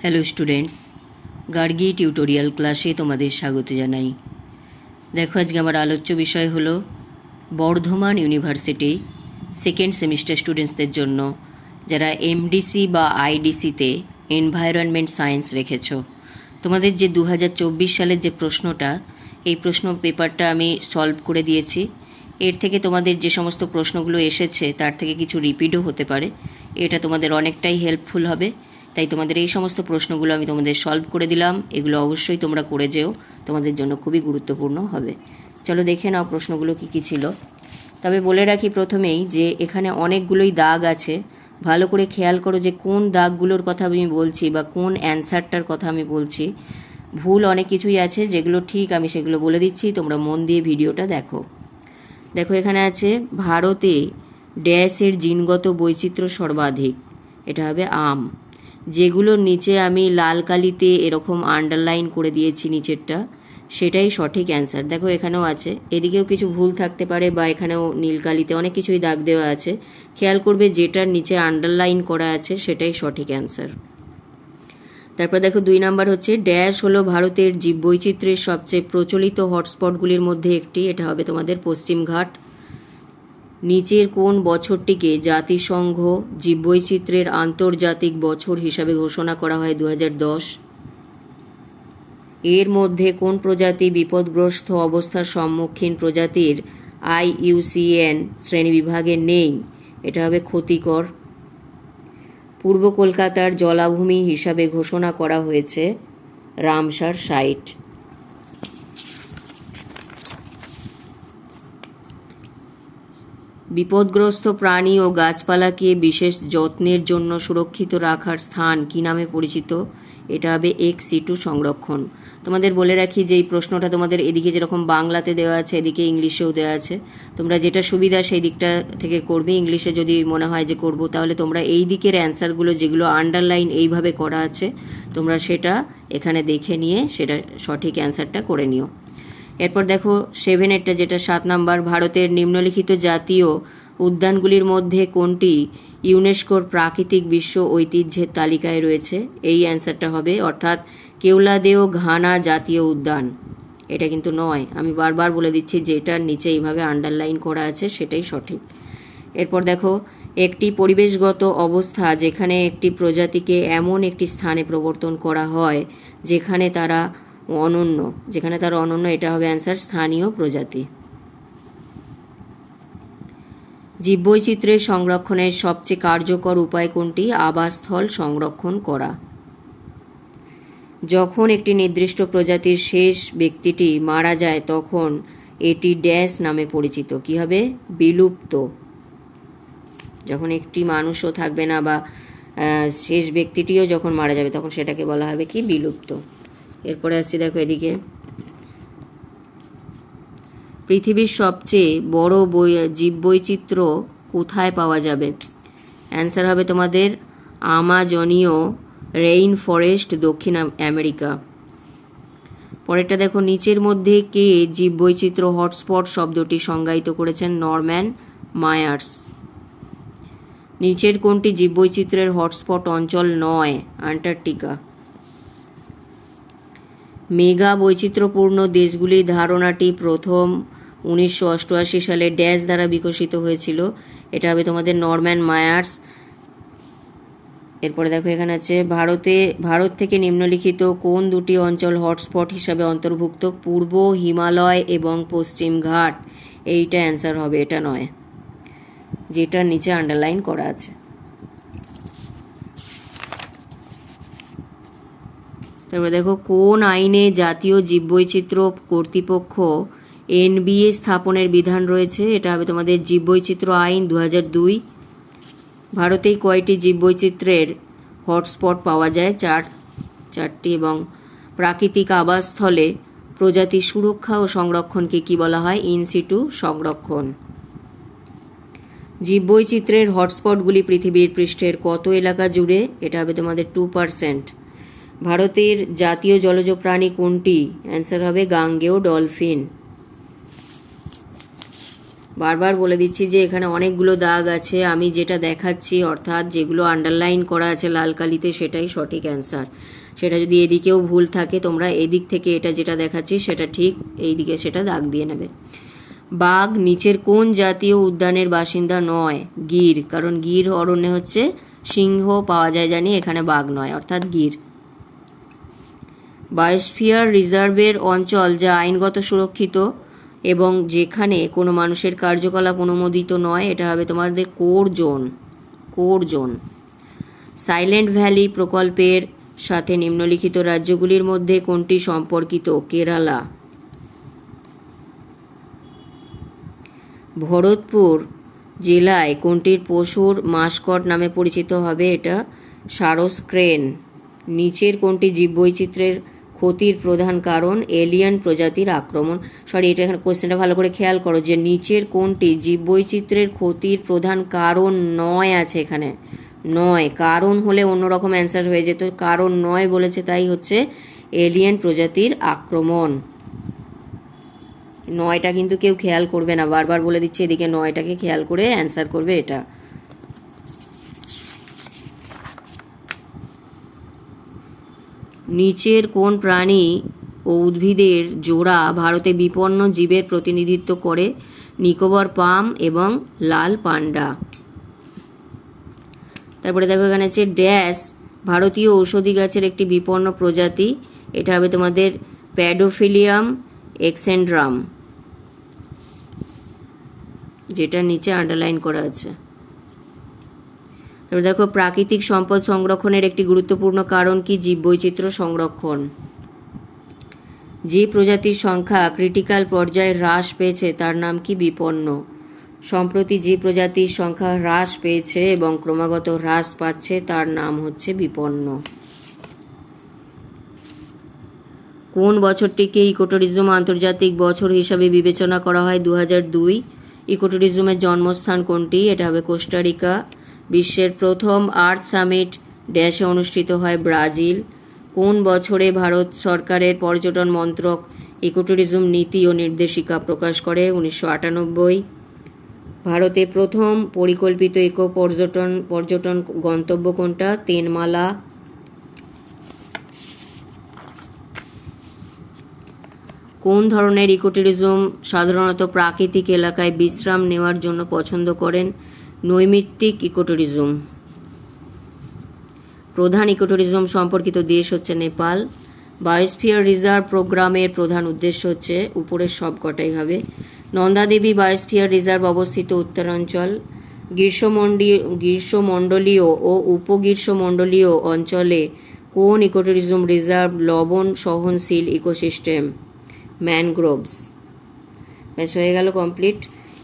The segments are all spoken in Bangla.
হ্যালো স্টুডেন্টস গার্গি টিউটোরিয়াল ক্লাসে তোমাদের স্বাগত জানাই। দেখো, আজকে আমার আলোচ্য বিষয় হলো বর্ধমান ইউনিভার্সিটি সেকেন্ড সেমিস্টার স্টুডেন্টসদের জন্য, যারা এমডিসি বা আইডিসিতে এনভায়রনমেন্ট সায়েন্স রেখেছ। তোমাদের যে দু হাজার চব্বিশ সালের যে প্রশ্নটা, এই প্রশ্ন পেপারটা আমি সলভ করে দিয়েছি। এর থেকে তোমাদের যে সমস্ত প্রশ্নগুলো এসেছে, তার থেকে কিছু রিপিটও হতে পারে। এটা তোমাদের অনেকটাই হেল্পফুল হবে। তাই তোমাদের এই সমস্ত প্রশ্নগুলো আমি তোমাদের সলভ করে দিলাম। এগুলো অবশ্যই তোমরা করে যেও। তোমাদের জন্য খুবই গুরুত্বপূর্ণ হবে। চলো দেখে নাও প্রশ্নগুলো কী কী ছিল। তবে বলে রাখি প্রথমেই যে এখানে অনেকগুলোই দাগ আছে। ভালো করে খেয়াল করো যে কোন দাগগুলোর কথা আমি বলছি বা কোন অ্যান্সারটার কথা আমি বলছি। ভুল অনেক কিছুই আছে, যেগুলো ঠিক আমি সেগুলো বলে দিচ্ছি। তোমরা মন দিয়ে ভিডিওটা দেখো। দেখো এখানে আছে, ভারতে ড্যাশের জিনগত বৈচিত্র্য সর্বাধিক। এটা হবে আম। যেগুলোর নিচে আমি লাল কালিতে এরকম আন্ডারলাইন করে দিয়েছি নিচেরটা, সেটাই সঠিক অ্যান্সার দেখো এখানেও আছে। এদিকেও কিছু ভুল থাকতে পারে বা এখানেও নীল কালিতে অনেক কিছুই দাগ দেওয়া আছে। খেয়াল করবে যেটার নিচে আন্ডারলাইন করা আছে সেটাই সঠিক অ্যান্সার তারপর দেখো দুই নাম্বার হচ্ছে ড্যাশ হলো ভারতের জীববৈচিত্র্যের সবচেয়ে প্রচলিত হটস্পটগুলির মধ্যে একটি। এটা হবে তোমাদের পশ্চিমঘাট নিচের কোন বছরটিকে জাতিসংঘ জীববৈচিত্র্যের আন্তর্জাতিক বছর হিসাবে ঘোষণা করা হয় দু হাজার দশ? এর মধ্যে কোন প্রজাতি বিপদগ্রস্ত অবস্থার সম্মুখীন প্রজাতির আইইউসিএন শ্রেণীবিভাগে নেই? এটা হবে ক্ষতিকর। পূর্ব কলকাতার জলাভূমি হিসাবে ঘোষণা করা হয়েছে রামসার সাইট। বিপদগ্রস্ত প্রাণী ও গাছপালাকে বিশেষ যত্নের জন্য সুরক্ষিত রাখার স্থান কী নামে পরিচিত? এটা হবে এক সিটু সংরক্ষণ। তোমাদের বলে রাখি যে এই প্রশ্নটা তোমাদের এদিকে যেরকম বাংলাতে দেওয়া আছে, এদিকে ইংলিশেও দেওয়া আছে। তোমরা যেটা সুবিধা সেই দিকটা থেকে করবে। ইংলিশে যদি মনে হয় যে করব, তাহলে তোমরা এই দিকের অ্যান্সারগুলো যেগুলো আন্ডারলাইন এইভাবে করা আছে, তোমরা সেটা এখানে দেখে নিয়ে সেটা সঠিক অ্যান্সারটা করে নিও। এরপর দেখো সেভেনেরটা যেটা, সাত নাম্বার, ভারতের নিম্নলিখিত জাতীয় উদ্যানগুলির মধ্যে কোনটি ইউনেস্কোর প্রাকৃতিক বিশ্ব ঐতিহ্যের তালিকায় রয়েছে? এই অ্যান্সারটা হবে, অর্থাৎ কেওলাদেও ঘানা জাতীয় উদ্যান। এটা কিন্তু নয়। আমি বারবার বলে দিচ্ছি যে এটার নিচে এইভাবে আন্ডারলাইন করা আছে, সেটাই সঠিক। এরপর দেখো, একটি পরিবেশগত অবস্থা যেখানে একটি প্রজাতিকে এমন একটি স্থানে প্রবর্তন করা হয়, যেখানে তারা অনন্য, যেখানে তার অনন্য এটা হবে অ্যান্সার স্থানীয় প্রজাতি। জীববৈচিত্র্যের সংরক্ষণের সবচেয়ে কার্যকর উপায় কোনটি? আবাসস্থল সংরক্ষণ করা। যখন একটি নির্দিষ্ট প্রজাতির শেষ ব্যক্তিটি মারা যায়, তখন এটি ড্যাশ নামে পরিচিত। কি হবে? বিলুপ্ত। যখন একটি মানুষও থাকবে না বা শেষ ব্যক্তিটিও যখন মারা যাবে, তখন সেটাকে বলা হবে কি? বিলুপ্ত। এরপরে আসছি দেখো এদিকে। পৃথিবীর সবচেয়ে বড় বই, জীববৈচিত্র্য কোথায় পাওয়া যাবে? অ্যান্সার হবে তোমাদের আমাজনীয় রেইন ফরেস্ট দক্ষিণ আমেরিকা। পরেরটা দেখো, নিচের মধ্যে কে জীববৈচিত্র্য হটস্পট শব্দটি সংজ্ঞায়িত করেছেন? Norman Myers. নিচের কোনটি জীববৈচিত্র্যের হটস্পট অঞ্চল নয়? আন্টার্কটিকা। মেগা বৈচিত্র্যপূর্ণ দেশগুলির ধারণাটি প্রথম উনিশশো অষ্টআশি সালে ড্যাশ দ্বারা বিকশিত হয়েছিল। এটা হবে তোমাদের নরম্যান মায়ার্স। এরপরে দেখো এখানে আছে, ভারতে, ভারত থেকে নিম্নলিখিত কোন দুটি অঞ্চল হটস্পট হিসাবে অন্তর্ভুক্ত? পূর্ব হিমালয় এবং পশ্চিম ঘাট। এইটা অ্যান্সার হবে, এটা নয়। যেটার নিচে আন্ডারলাইন করা আছে। তারপরে দেখো, কোন আইনে জাতীয় জীববৈচিত্র্য কর্তৃপক্ষ এনবিএ স্থাপনের বিধান রয়েছে? এটা হবে তোমাদের জীববৈচিত্র্য আইন দু দুই। ভারতেই কয়টি জীববৈচিত্র্যের হটস্পট পাওয়া যায়? চার, চারটি এবং প্রাকৃতিক আবাসস্থলে প্রজাতি সুরক্ষা ও সংরক্ষণকে কি বলা হয়? ইনসিটু সংরক্ষণ। জীববৈচিত্র্যের হটস্পটগুলি পৃথিবীর পৃষ্ঠের কত এলাকা জুড়ে? এটা হবে তোমাদের টু পারসেন্ট। ভারতের জাতীয় জলজ প্রাণী কোনটি? অ্যান্সার হবে গাঙ্গেয় ডলফিন। বারবার বলে দিচ্ছি যে এখানে অনেকগুলো দাগ আছে, আমি যেটা দেখাচ্ছি, অর্থাৎ যেগুলো আন্ডারলাইন করা আছে লাল কালিতে, সেটাই সঠিক অ্যান্সার। সেটা যদি এদিকেও ভুল থাকে, তোমরা এদিক থেকে এটা যেটা দেখাচ্ছি, সেটা ঠিক এই দিকে সেটা দাগ দিয়ে নেবে। বাঘ নিচের কোন জাতীয় উদ্যানের বাসিন্দা নয়? গির, কারণ গির অরণ্যে হচ্ছে সিংহ, পাওয়া যায় জানি এখানে বাঘ নয়, অর্থাৎ গির। বায়োস্ফিয়ার রিজার্ভের অঞ্চল যা আইনগত সুরক্ষিত এবং যেখানে কোনো মানুষের কার্যকলাপ অনুমোদিত নয়, এটা হবে তোমাদের core zone core zone. Silent valley প্রকল্পের সাথে নিম্নলিখিত রাজ্যগুলির মধ্যে কোনটি সম্পর্কিত? কেরালা। ভরতপুর জেলায় কোনটির পশুর মাস্কট নামে পরিচিত হবে? এটা সারস ক্রেন। নিচের কোনটি জীববৈচিত্র্যের ক্ষতির প্রধান কারণ এলিয়ান প্রজাতির আক্রমণ। সরি এটা এখানে কোশ্চেনটা ভালো করে খেয়াল করো যে নিচের কোনটি জীববৈচিত্র্যের ক্ষতির প্রধান কারণ নয় আছে এখানে। নয়। কারণ হলে অন্যরকম অ্যান্সার হয়ে যেত। কারণ নয় বলেছে তাই হচ্ছে এলিয়ান প্রজাতির আক্রমণ। নয়টা কিন্তু কেউ খেয়াল করবে না। বারবার বলে দিচ্ছে, এদিকে নয়টাকে খেয়াল করে অ্যান্সার করবে এটা। নিচের কোন প্রাণী ও উদ্ভিদের জোড়া ভারতে বিপন্ন জীবের প্রতিনিধিত্ব করে? নিকোবর পাম এবং লাল পান্ডা। তারপরে দেখো এখানে আছে ড্যাশ, ভারতীয় ঔষধি গাছের একটি বিপন্ন প্রজাতি। এটা হবে তোমাদের প্যাডোফিলিয়াম এক্সেন্ড্রাম, যেটা নিচে আন্ডারলাইন করা আছে। তারপর দেখো, প্রাকৃতিক সম্পদ সংরক্ষণের একটি গুরুত্বপূর্ণ কারণ কি? জীববৈচিত্র্য সংরক্ষণ। যে প্রজাতির সংখ্যা ক্রিটিক্যাল পর্যায়ে হ্রাস পেয়েছে, তার নাম কি? বিপন্ন। সম্প্রতি যে প্রজাতির সংখ্যা হ্রাস পেয়েছে এবং ক্রমাগত হ্রাস পাচ্ছে, তার নাম হচ্ছে বিপন্ন। কোন বছরটিকে ইকোটুরিজম আন্তর্জাতিক বছর হিসাবে বিবেচনা করা হয়? দু হাজার দুই। ইকোটুরিজমের জন্মস্থান কোনটি? এটা হবে কোস্টারিকা বিশ্বের প্রথম আর্থ সামিট ড্যাশে অনুষ্ঠিত হয় ব্রাজিল। কোন বছরে ভারত সরকারের পর্যটন মন্ত্রক ইকোট্যুরিজম নীতি ও নির্দেশিকা প্রকাশ করে? উনিশশো আটানব্বই। ভারতে প্রথম পরিকল্পিত ইকো পর্যটন পর্যটন গন্তব্য কোনটা? তেনমালা। কোন ধরনের ইকোট্যুরিজম সাধারণত প্রাকৃতিক এলাকায় বিশ্রাম নেওয়ার জন্য পছন্দ করেন? নৈমিত্তিক ইকোট্যুরিজম প্রধান ইকোট্যুরিজম সম্পর্কিত দেশ হচ্ছে নেপাল। বায়োস্ফিয়ার রিজার্ভ প্রোগ্রামের প্রধান উদ্দেশ্য হচ্ছে উপরের সব কটাই হবে। নন্দাদেবী বায়োস্ফিয়ার রিজার্ভ অবস্থিত উত্তরাঞ্চল। গ্রীষ্মমন্ডলীয় গ্রীষ্মমণ্ডলীয় ও উপগ্রীষ্মমণ্ডলীয় অঞ্চলে কোন ইকোট্যুরিজম রিজার্ভ লবণ সহনশীল ইকোসিস্টেম? ম্যানগ্রোভস। ব্যাস, হয়ে গেল কমপ্লিট।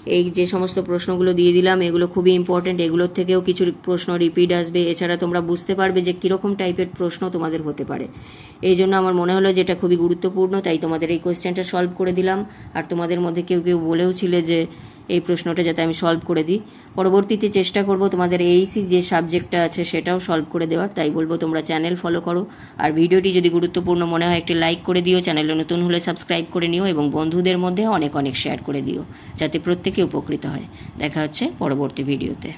এই যে সমস্ত প্রশ্নগুলো দিয়ে দিলাম, এগুলো খুবই ইম্পর্টেন্ট এগুলোর থেকেও কিছু প্রশ্ন রিপিট আসবে। এছাড়া তোমরা বুঝতে পারবে যে কীরকম টাইপের প্রশ্ন তোমাদের হতে পারে। এই জন্য আমার মনে হলো যেটা খুবই গুরুত্বপূর্ণ, তাই তোমাদের এই কোয়েশ্চেনটা সলভ করে দিলাম। আর তোমাদের মধ্যে কেউ কেউ বলেও ছিলে যে এই প্রশ্নটা যাতে আমি সলভ করে দিই। পরবর্তীতে চেষ্টা করব তোমাদের এইসি যে সাবজেক্টটা আছে সেটাও সলভ করে দেওয়ার। তাই বলব তোমরা চ্যানেল ফলো করো। আর ভিডিওটি যদি গুরুত্বপূর্ণ মনে হয় একটি লাইক করে দিও চ্যানেলে নতুন হলে সাবস্ক্রাইব করে নিও এবং বন্ধুদের মধ্যে অনেক অনেক শেয়ার করে দিও, যাতে প্রত্যেকে উপকৃত হয়। দেখা হচ্ছে পরবর্তী ভিডিওতে